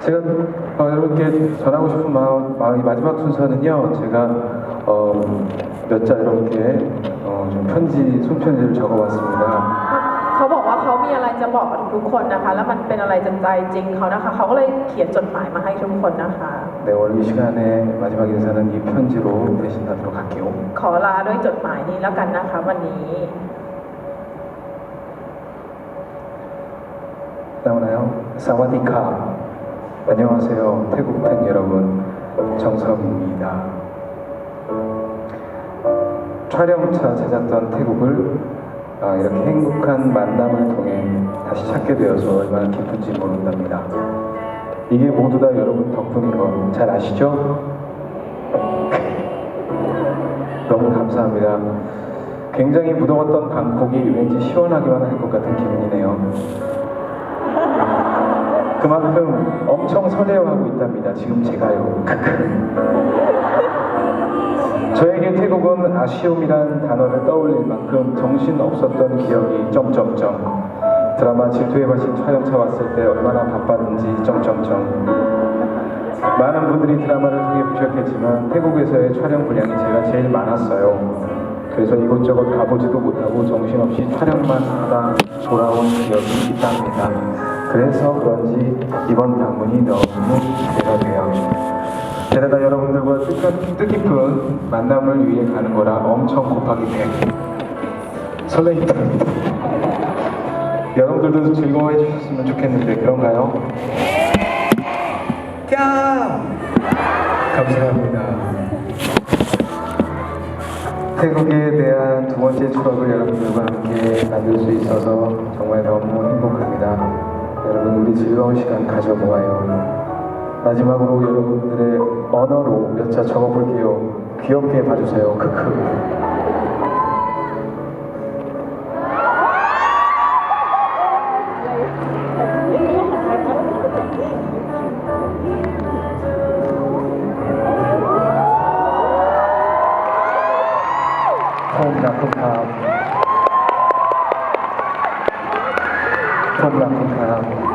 제가 어, 여러분께 전하고 싶은 마음, 마음이 마지막 순서는요. 제가 어, 몇 자 이렇게 어, 좀 편지, 손편지를 적어봤습니다. เขาบอกว่าเขามีอะไรจะบอกกับทุกคนนะคะ แล้วมันเป็นอะไรจากใจจริงเขานะคะ เขาก็เลยเขียนจดหมายมาให้ทุกคนนะคะ 네, 오늘 이 시간에 마지막 인사는 이 편지로 대신하도록 할게요. ขอลาด้วยจดหมายนี้แล้วกันนะคะ วันนี้ 나오나요? 사와디카. 안녕하세요. 태국 팬 여러분. 정석입니다. 촬영차 찾았던 태국을 아, 이렇게 행복한 만남을 통해 다시 찾게 되어서 얼마나 기쁜지 모른답니다. 이게 모두 다 여러분 덕분인 거 잘 아시죠? 너무 감사합니다. 굉장히 무더웠던 방콕이 왠지 시원하기만 할 것 같은 기분이네요. 그만큼 엄청 설레어하고 있답니다. 지금 제가요. 저에게 태국은 아쉬움이란 단어를 떠올릴 만큼 정신 없었던 기억이 점점점. 드라마 질투의 발신 촬영차 왔을 때 얼마나 바빴는지 점점점. 많은 분들이 드라마를 통해 보셨겠지만 태국에서의 촬영 분량이 제가 제일 많았어요. 그래서 이곳저곳 가보지도 못하고 정신없이 촬영만 하다 돌아온 기억이 있답니다. 그래서 그런지 이번 방문이 너무 기대가 돼요. 게다가 여러분들과 뜻깊- 뜻깊은 만남을 위해 가는 거라 엄청 곱하기 100 설레입니다. 여러분들도 즐거워해 주셨으면 좋겠는데 그런가요? 까 감사합니다. 태국에 대한 두 번째 추억을 여러분들과 함께 만들 수 있어서 정말 너무 행복합니다. 여러분 우리 즐거운 시간 가져보아요. 마지막으로 여러분들의 언어로 몇 자 적어볼게요. 귀엽게 봐주세요. 크크. 감. 폼 나쁜 감.